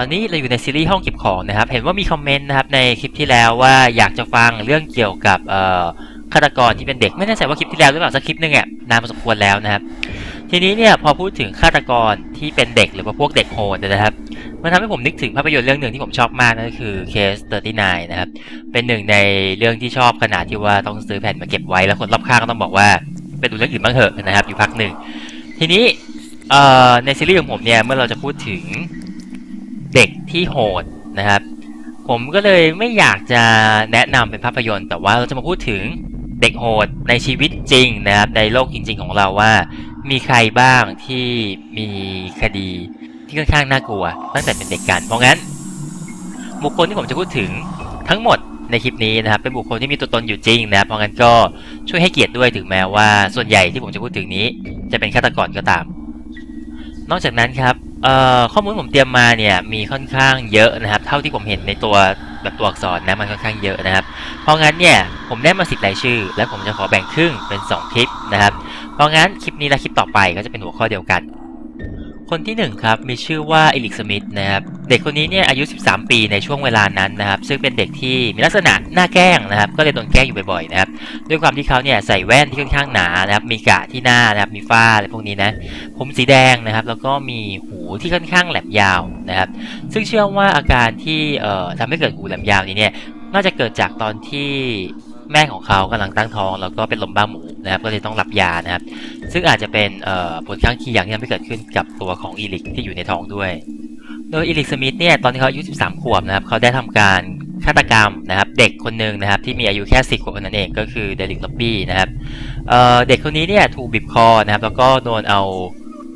ตอนนี้เราอยู่ในซีรีส์ห้องเก็บของนะครับ เห็นว่ามีคอมเมนต์นะครับในคลิปที่แล้วว่าอยากจะฟังเรื่องเกี่ยวกับฆาตกรที่เป็นเด็กไม่แน่ใจว่าคลิปที่แล้วหรือเปล่าสักคลิปนึงอะนานพอสมควรแล้วนะครับ ทีนี้เนี่ยพอพูดถึงฆาตกรที่เป็นเด็กหรือว่าพวกเด็กโหดนะครับมันทำให้ผมนึกถึงภาพยนตร์เรื่องหนึ่งที่ผมชอบมากนั่นคือ Case 39นะครับเป็นหนึ่งในเรื่องที่ชอบขนาดที่ว่าต้องซื้อแผ่นมาเก็บไว้แล้วคนรอบข้างก็ต้องบอกว่าไปดูเรื่องอื่นบ้างเถอะนะครับอยู่พักหนึ่งทีนี้ในซีรีส์ของผมเนี่ยเมื่อเราจะพูดถึง เด็กที่โหดนะครับ ผมก็เลยไม่อยากจะแนะนำเป็นภาพยนตร์ แต่ว่าเราจะมาพูดถึงเด็กโหดในชีวิตจริงนะครับ ในโลกจริง ๆ ของเราว่า มีใครบ้างที่มีคดีที่ค่อนข้างน่ากลัว ตั้งแต่เป็นเด็กกัน เพราะงั้น บุคคลที่ผมจะพูดถึงทั้งหมดในคลิปนี้นะครับ เป็นบุคคลที่มีตัวตนอยู่จริงนะครับเพราะงั้นก็ช่วยให้เกียรติด้วยถึงแม้ว่า ส่วนใหญ่ที่ผมจะพูดถึงนี้ จะเป็นฆาตกรก็ตาม นอกจากนั้นครับ เอ่อข้อมูลผมเตรียมมาเนี่ยมีค่อนข้างเยอะนะครับ เท่าที่ผมเห็นในตัวแบบตัวอักษรนะมันค่อนข้างเยอะนะครับ เพราะงั้นเนี่ยผมได้มาสิบรายชื่อ และผมจะขอแบ่งครึ่งเป็น 2 คลิปนะครับ เพราะงั้นคลิปนี้และคลิปต่อไปก็จะเป็นหัวข้อเดียวกัน คนที่หนึ่งครับ มีชื่อว่าอิลิกสมิธนะครับ เด็กคนนี้เนี่ยอายุ 13 ปีในช่วงเวลานั้นนะครับ ซึ่งเป็นเด็กที่มีลักษณะหน้าแกล้งนะครับ ก็เลยโดนแกล้งอยู่บ่อยๆนะครับ ด้วยความที่เขาเนี่ยใส่แว่นที่ค่อนข้างหนานะครับ มีกะที่หน้านะครับ มีฝ้าอะไรพวกนี้นะ ผมสีแดงนะครับ แล้วก็มีหูที่ค่อนข้างแหลมยาวนะครับ ซึ่งเชื่อว่าอาการที่เอ่อทำให้เกิดหูแหลมยาวนี้เนี่ย น่าจะเกิดจากตอนที่ แม่ของเขากำลังตั้งท้องแล้วก็เป็นลมบ้าหมูนะครับก็เลยต้องรับยานะครับ ซึ่งอาจจะเป็นผลข้างเคียงที่ทำให้เกิดขึ้นกับตัวของอีลิกที่อยู่ในท้องด้วย โดยอีลิกสมิธเนี่ยตอนที่เขาอายุ 13 ขวบนะครับเขาได้ทำการฆาตกรรมนะครับเด็กคนหนึ่งนะครับที่มีอายุแค่10ขวบนั้นเองก็คือเดลิกล็อบบี้นะครับเเด็กคนนี้เนี่ยถูกบีบคอนะครับแล้วก็โดนเอา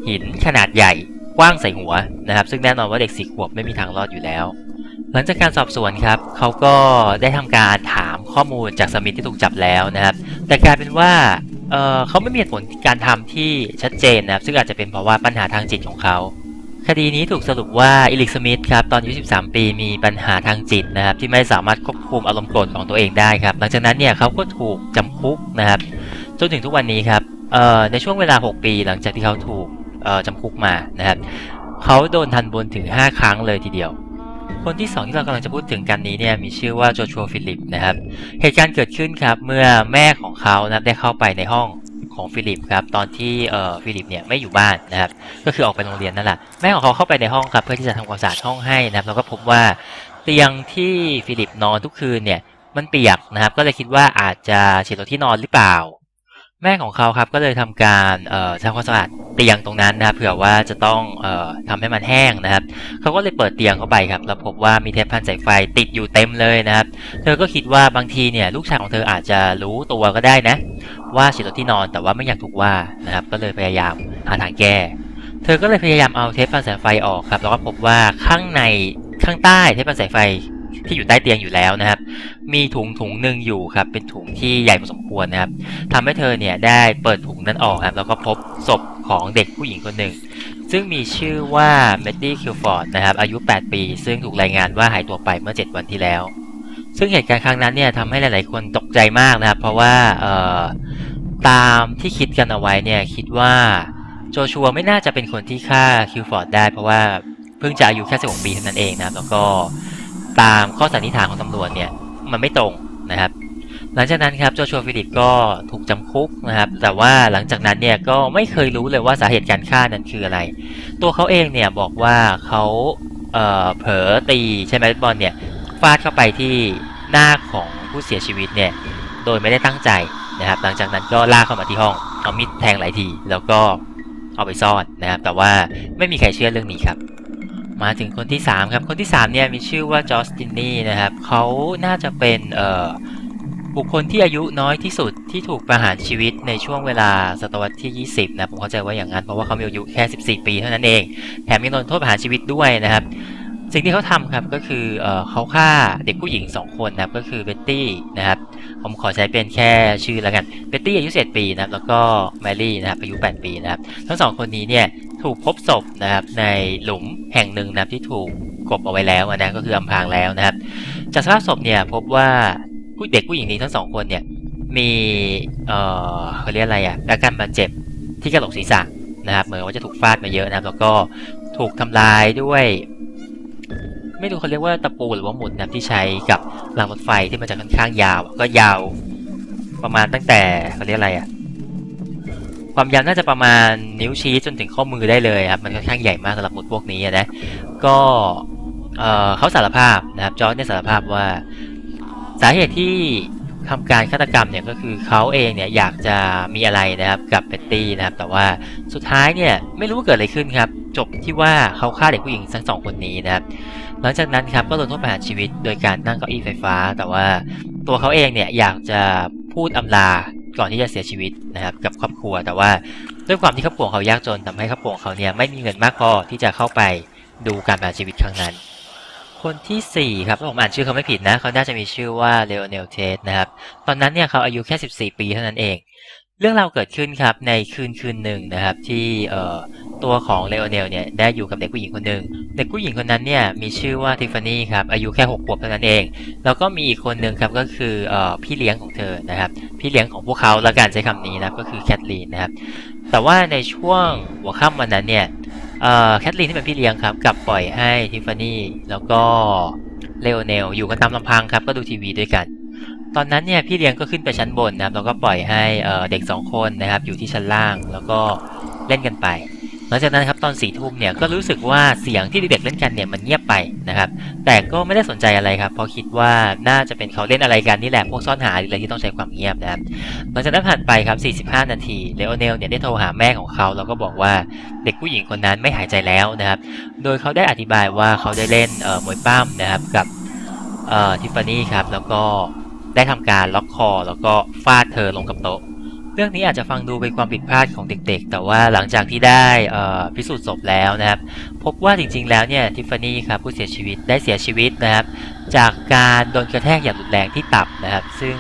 หินขนาดใหญ่กว้างใส่หัวนะครับ ซึ่งแน่นอนว่าเด็ก10ขวบไม่มีทางรอดอยู่แล้ว หลังจากการสอบสวนครับเขาก็ได้ทำการถามข้อมูลจากสมิธที่ถูกจับแล้วนะครับ แต่กลายเป็นว่าเเขาไม่มีเหตุผลการทำที่ชัดเจนนะครับ ซึ่งอาจจะเป็นเพราะว่าปัญหาทางจิตของเขาคดีนี้ถูกสรุปว่าอิลิกสมิธครับตอนอายุ 13 ปีมีปัญหาทางจิตนะครับ ที่ไม่สามารถควบคุมอารมณ์โกรธของตัวเองได้ครับ หลังจากนั้นเนี่ยเขาก็ถูกจำคุกนะครับ จนถึงทุกวันนี้ครับในช่วงเวลา 6 ปีหลังจากที่เขาถูกจำคุกมานะครับเขาโดนทันบนถึง 5 ครั้งเลยทีเดียว คนที่ 2 ที่เรากำลังจะพูดถึงกันนี้เนี่ยมีชื่อว่าโจชัวฟิลิปนะครับ เหตุการณ์เกิดขึ้นครับเมื่อแม่ของเขานะได้เข้าไปในห้องของฟิลิปครับตอนที่เอ่อฟิลิปเนี่ยไม่อยู่บ้านนะครับก็คือออกไปโรงเรียนนั่นแหละแม่ของเขาเข้าไปในห้องครับเพื่อที่จะทำความสะอาดห้องให้นะครับแล้วก็พบว่าเตียงที่ฟิลิปนอนทุกคืนเนี่ยมันเปียกนะครับก็เลยคิดว่าอาจจะเฉียดรถที่นอนหรือเปล่า แม่ของเขาครับก็เลยทำการทำความสะอาดเตียงตรงนั้นนะครับเผื่อว่าจะต้องออทำให้มันแห้งนะครับเขาก็เลยเปิดเตียงเข้าไปครับแล้วพบว่ามีเทปพันสายไฟติดอยู่เต็มเลยนะครับ เธอก็คิดว่าบางทีเนี่ยลูกชายของเธออาจจะรู้ตัวก็ได้นะ ว่าเฉียดรถที่นอนแต่ว่าไม่อยากถูกว่านะครับ ก็เลยพยายามหาทางแก้ เธอก็เลยพยายามเอาเทปพันสายไฟออกครับแล้วก็พบว่าข้างในข้างใต้เทปพันสายไฟ ที่อยู่ใต้เตียงอยู่แล้วนะครับ มีถุงถุงหนึ่งอยู่ครับ เป็นถุงที่ใหญ่พอสมควรนะครับทำให้เธอเนี่ยได้เปิดถุงนั้นออกครับ แล้วก็พบศพของเด็กผู้หญิงคนหนึ่ง ซึ่งมีชื่อว่าเมดดี้คิลฟอร์ดนะครับ อายุ 8 ปี ซึ่งถูกรายงานว่าหายตัวไปเมื่อ 7 วันที่แล้ว ซึ่งเหตุการณ์ครั้งนั้นเนี่ยทำให้หลาย ๆ คนตกใจมากนะครับ เพราะว่าตามที่คิดกันเอาไว้เนี่ยคิดว่าโจชัวไม่น่าจะเป็นคนที่ฆ่าคิลฟอร์ดได้ เพราะว่าเพิ่งจะอายุแค่16ปีเท่านั้นเองนะครับแล้วก็ ตามข้อสันนิษฐานของตำรวจเนี่ยมันไม่ตรงนะครับ หลังจากนั้นครับโจชัวฟิลิปก็ถูกจำคุกนะครับ แต่ว่าหลังจากนั้นเนี่ยก็ไม่เคยรู้เลยว่าสาเหตุการฆ่านั้นคืออะไร ตัวเขาเองเนี่ยบอกว่าเขาเอ่อเผลอตีใช่ไหมบอลเนี่ยฟาดเข้าไปที่หน้าของผู้เสียชีวิตเนี่ยโดยไม่ได้ตั้งใจนะครับ หลังจากนั้นก็ลากเข้ามาที่ห้องเอามีดแทงหลายทีแล้วก็เอาไปซ่อนนะครับ แต่ว่าไม่มีใครเชื่อเรื่องนี้ครับ มาถึงคนที่ 3 ครับ คนที่ 3 เนี่ยมีชื่อว่าจอสตินนี่นะครับ เขาน่าจะเป็นบุคคลที่อายุน้อยที่สุดที่ถูกประหารชีวิตในช่วงเวลาศตวรรษที่ 20 นะผมเข้าใจว่าอย่างนั้น เพราะว่าเขามีอายุแค่ 14 ปีเท่านั้นเอง แถมยังโดนโทษประหารชีวิตด้วยนะครับ สิ่งที่เขาทำครับก็คือเอเขาฆ่าเด็กผู้หญิง 2 คนนะครับก็คือเบตตี้นะครับผมขอใช้เป็นแค่ชื่อแล้วกัน เบตตี้อายุ7ปีนะครับแล้วก็แมรี่นะครับอายุ 8 ปีนะครับ ทั้งสองคนนี้เนี่ย ถูกพบศพนะครับในหลุมแห่งหนึ่งนะครับที่ถูกกบเอาไว้แล้วนะก็คืออำพรางแล้วนะครับ จากสภาพศพเนี่ยพบว่าผู้เด็กผู้หญิงนี้ทั้งสองคนเนี่ยมีเอ่อเขาเรียกอะไรอะอาการบาดเจ็บที่กระโหลกศีรษะนะครับ เหมือนว่าจะถูกฟาดมาเยอะนะครับ แล้วก็ถูกทำลายด้วย ไม่รู้เขาเรียกว่าตะปูหรือว่าหมุดนะที่ใช้กับรางรถไฟที่มันจะค่อนข้างยาว ก็ยาวประมาณตั้งแต่เขาเรียกอะไรอะ ความยาวน่าจะประมาณนิ้วชี้จนถึงข้อมือได้เลยครับ มันค่อนข้างใหญ่มากสำหรับหมุดพวกนี้นะ ก็เขาสารภาพนะครับจอร์จเนี่ยสารภาพว่าสาเหตุที่ทำการฆาตกรรมเนี่ยก็คือเขาเองเนี่ยอยากจะมีอะไรนะครับกับเบตตี้นะครับ แต่ว่าสุดท้ายเนี่ยไม่รู้ว่าเกิดอะไรขึ้นครับ จบที่ว่าเขาฆ่าเด็กผู้หญิงทั้งสองคนนี้นะครับ หลังจากนั้นครับก็โดนโทษประหารชีวิตโดยการนั่งเก้าอี้ไฟฟ้า แต่ว่าตัวเขาเองเนี่ยอยากจะพูดอำลา ก่อนที่จะเสียชีวิตนะครับกับครอบครัว แต่ว่าด้วยความที่ครอบครัวเขายากจนทำให้ครอบครัวเขาเนี่ยไม่มีเงินมากพอที่จะเข้าไปดูการประหารชีวิตครั้งนั้น คนที่4ครับผมอ่านชื่อเขาไม่ผิดนะ เขาน่าจะมีชื่อว่าเลโอเนลเทสนะครับตอนนั้นเนี่ยเขาอายุแค่ 14 ปีเท่านั้นเอง เรื่องราวเกิดขึ้นครับในคืนคืนหนึ่งนะครับที่เอ่อตัวของเลโอเนลเนี่ยได้อยู่กับเด็กผู้หญิงคนหนึ่งเด็กผู้หญิงคนนั้นเนี่ยมีชื่อว่าทิฟฟานี่ครับอายุแค่6ขวบเท่านั้นเอง แล้วก็มีอีกคนหนึ่งครับก็คือเอ่อพี่เลี้ยงของเธอนะครับพี่เลี้ยงของพวกเขาและการใช้คำนี้นะครับก็คือแคทลีนนะครับแต่ว่าในช่วงหัวค่ำวันนั้นเนี่ยเอ่อแคทลีนที่เป็นพี่เลี้ยงครับกลับปล่อยให้ทิฟฟานี่แล้วก็เลโอเนลอยู่กันตามลำพังครับก็ดูทีวีด้วยกัน ตอนนั้นเนี่ยพี่เลี้ยงก็ขึ้นไปชั้นบนนะครับแล้วก็ปล่อยให้เด็กสองคนนะครับอยู่ที่ชั้นล่างแล้วก็เล่นกันไป หลังจากนั้นครับตอนสี่ทุ่มเนี่ยก็รู้สึกว่าเสียงที่เด็กๆเล่นกันเนี่ยมันเงียบไปนะครับแต่ก็ไม่ได้สนใจอะไรครับเพราะคิดว่าน่าจะเป็นเขาเล่นอะไรกันนี่แหละพวกซ่อนหาหรืออะไรที่ต้องใช้ความเงียบนะครับหลังจากนั้นผ่านไปครับ 45 นาทีเลโอเนลเนี่ยได้โทรหาแม่ของเขาแล้วก็บอกว่าเด็กผู้หญิงคนนั้นไม่หายใจแล้วนะครับโดยเขาได้อธิบายว่าเขาได้เล่นเอ่อมวยปั้มนะครับกับเอ่อทิฟฟานี่ครับแล้วก็ ได้ทำการล็อกคอ แล้วก็ฟาดเธอลงกับโต๊ะ เรื่องนี้อาจจะฟังดูเป็นความผิดพลาดของเด็กๆ แต่ว่าหลังจากที่ได้พิสูจน์ศพแล้วนะครับ พบว่าจริงๆ แล้วเนี่ยทิฟฟานี่ครับผู้เสียชีวิตได้เสียชีวิตนะครับ จากการโดนกระแทกอย่างรุนแรงที่ตับนะครับ ซึ่ง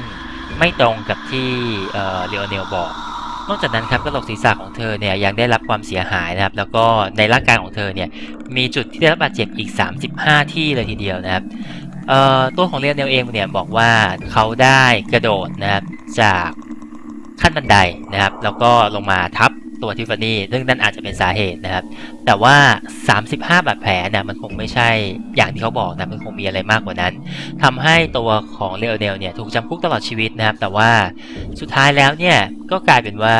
ไม่ตรงกับที่เอ่อเลโอเนลบอกนอกจากนั้นครับกระโหลกศีรษะของเธอเนี่ยยังได้รับความเสียหายนะครับ แล้วก็ในร่างกายของเธอเนี่ยมีจุดที่ได้รับบาดเจ็บอีก 35 ที่เลยทีเดียวนะครับ เอ่อตัวของเลโอเนลเองเนี่ยบอกว่าเขาได้กระโดดนะครับจากขั้นบันไดนะครับ แล้วก็ลงมาทับตัวทิฟฟานี่ซึ่งนั่นอาจจะเป็นสาเหตุนะครับ แต่ว่า 35 บาดแผลเนี่ยมันคงไม่ใช่อย่างที่เขาบอกนะมันคงมีอะไรมากกว่านั้นทำให้ตัวของเลโอเนลเนี่ยถูกจำคุกตลอดชีวิตนะครับ แต่ว่าสุดท้ายแล้วเนี่ยก็กลายเป็นว่า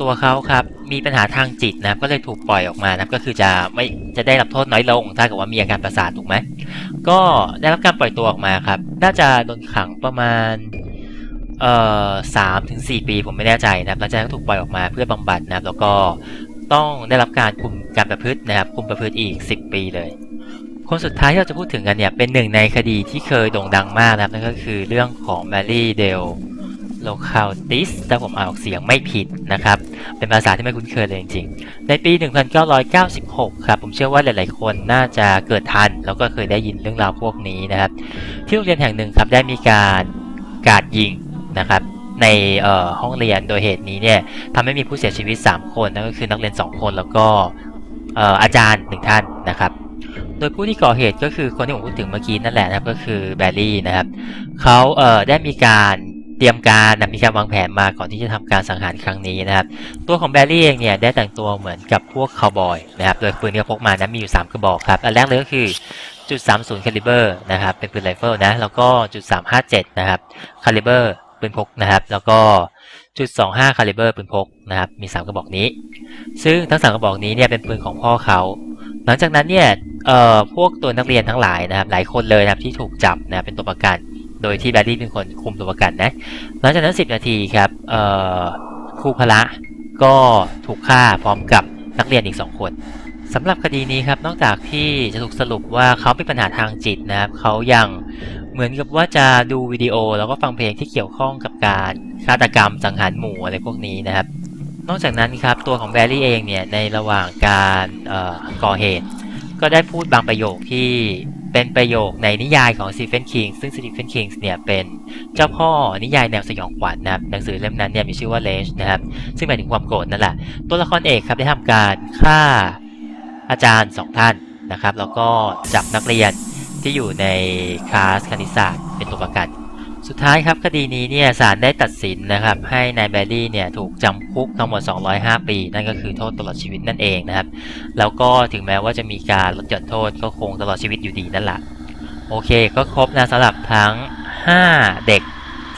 ตัวเขาครับมีปัญหาทางจิตนะครับก็เลยถูกปล่อยออกมานะครับก็คือจะไม่จะได้รับโทษน้อยลง ถ้าเกิดว่ามีอาการประสาทถูกไหมก็ได้รับการปล่อยตัวออกมาครับน่าจะโดนขังประมาณเอ่อสามถึงสี่ปีผมไม่แน่ใจนะครับหลังจากถูกปล่อยออกมาเพื่อบำบัดนะครับ แล้วก็ต้องได้รับการคุมการประพฤตินะครับคุมประพฤติอีก 10 ปีเลย คนสุดท้ายที่เราจะพูดถึงกันเนี่ยเป็นหนึ่งในคดีที่เคยโด่งดังมากนะครับนั่นก็คือเรื่องของแมรี่เดล โลคาติสถ้าผมอ่านออกเสียงไม่ผิดนะครับ เป็นภาษาที่ไม่คุ้นเคยเลยจริงๆ ในปี 1996 ครับ ผมเชื่อว่าหลายๆ คนน่าจะเกิดทัน แล้วก็เคยได้ยินเรื่องราวพวกนี้นะครับ ที่โรงเรียนแห่งหนึ่งครับได้มีการกาดยิงนะครับในห้องเรียนโดยเหตุนี้เนี่ยทำให้มีผู้เสียชีวิต 3 คนนั่นก็คือนักเรียน 2 คนแล้วก็ออาจารย์1ท่านนะครับ โดยผู้ที่ก่อเหตุก็คือคนที่ผมพูดถึงเมื่อกี้นั่นแหละนะครับก็คือแบร์รี่นะครับเขาเได้มีการ เตรียมการนะมีการวางแผนมาก่อนที่จะทำการสังหารครั้งนี้นะครับ ตัวของแบร์รี่เองเนี่ยได้แต่งตัวเหมือนกับพวกคาวบอยนะครับ โดยปืนที่พกมานะมีอยู่ 3 กระบอกครับ อันแรกเลยก็คือจุด30คาลิเบอร์นะครับ เป็นปืนไรเฟิลนะ แล้วก็จุด357นะครับคาลิเบอร์ปืนพกนะครับ แล้วก็จุด25คาลิเบอร์ปืนพกนะครับ มี 3 กระบอกนี้ ซึ่งทั้งสามกระบอกนี้เนี่ยเป็นปืนของพ่อเขาหลังจากนั้นเนี่ยเอ่อพวกตัวนักเรียนทั้งหลายนะครับ หลายคนเลยนะครับที่ถูกจับนะเป็นตัวประกัน โดยที่แบดดี้เป็นคนคุมตัวประกันนะ หลังจากนั้น 10 นาทีครับเอ่อครูพละก็ถูกฆ่าพร้อมกับนักเรียนอีก 2 คนสำหรับคดีนี้ครับนอกจากที่จะถูกสรุปว่าเขามีปัญหาทางจิตนะครับเขายังเหมือนกับว่าจะดูวิดีโอ แล้วก็ฟังเพลงที่เกี่ยวข้องกับการฆาตกรรมสังหารหมู่อะไรพวกนี้นะครับ นอกจากนั้นครับตัวของแบรี่เองเนี่ยในระหว่างการก่อเหตุ ก็ได้พูดบางประโยคที่ เป็นประโยคในนิยายของสตีเฟนคิงซึ่งสตีเฟนคิงเนี่ยเป็นเจ้าพ่อนิยายแนวสยองขวัญนะครับหนังสือเล่มนั้นเนี่ยมีชื่อว่าเลชนะครับซึ่งหมายถึงความโกรธนั่นแหละ ตัวละครเอกครับได้ทำการฆ่าอาจารย์สองท่านนะครับ แล้วก็จับนักเรียนที่อยู่ในคลาสคณิตศาสตร์เป็นตัวประกัน สุดท้ายครับคดีนี้เนี่ยศาลได้ตัดสินนะครับให้นายแบดดี้เนี่ยถูกจำคุกทั้งหมด 205 ปี นั่นก็คือโทษตลอดชีวิตนั่นเองนะครับ แล้วก็ถึงแม้ว่าจะมีการลดหย่อนโทษก็คงตลอดชีวิตอยู่ดีนั่นแหละโอเคก็ครบนะสำหรับทั้ง 5 เด็ก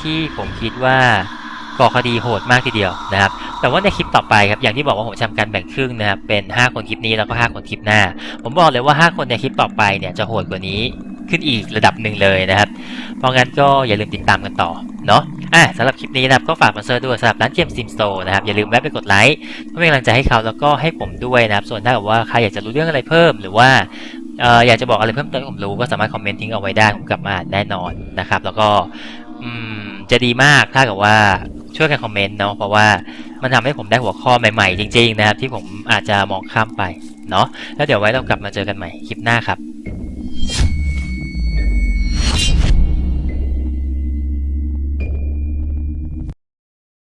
ที่ผมคิดว่าก่อคดีโหดมากทีเดียวนะครับ แต่ว่าในคลิปต่อไปครับ อย่างที่บอกว่าผมทำการแบ่งครึ่งนะครับ เป็น 5 คนคลิปนี้แล้วก็ 5 คนคลิปหน้า ผมบอกเลยว่า 5 คนในคลิปต่อไปเนี่ยจะโหดกว่านี้ ขึ้นอีกระดับหนึ่งเลยนะครับ เพราะงั้นก็อย่าลืมติดตามกันต่อเนาะอะสำหรับคลิปนี้นะครับก็ฝากสปอนเซอร์ด้วยสำหรับร้านเกมซิมสโตร์นะครับอย่าลืมแวะไปกดไลค์เพื่อเป็นกำลังใจให้เขาแล้วก็ให้ผมด้วยนะครับ ส่วนถ้าเกิดว่าใครอยากจะรู้เรื่องอะไรเพิ่ม หรือว่าเอ่ออยากจะบอกอะไรเพิ่มเติมให้ผมรู้ก็สามารถคอมเมนต์ทิ้งเอาไว้ได้ผมกลับมาแน่นอนนะครับแล้วก็อืมจะดีมากถ้าเกิดว่าช่วยกันคอมเมนต์เนาะเพราะว่ามันทำให้ผมได้หัวข้อใหม่ๆ จริงๆนะครับที่ผมอาจจะมองข้ามไปเนาะแล้วเดี๋ยวไว้เรากลับมาเจอกันใหม่คลิปหน้าครับ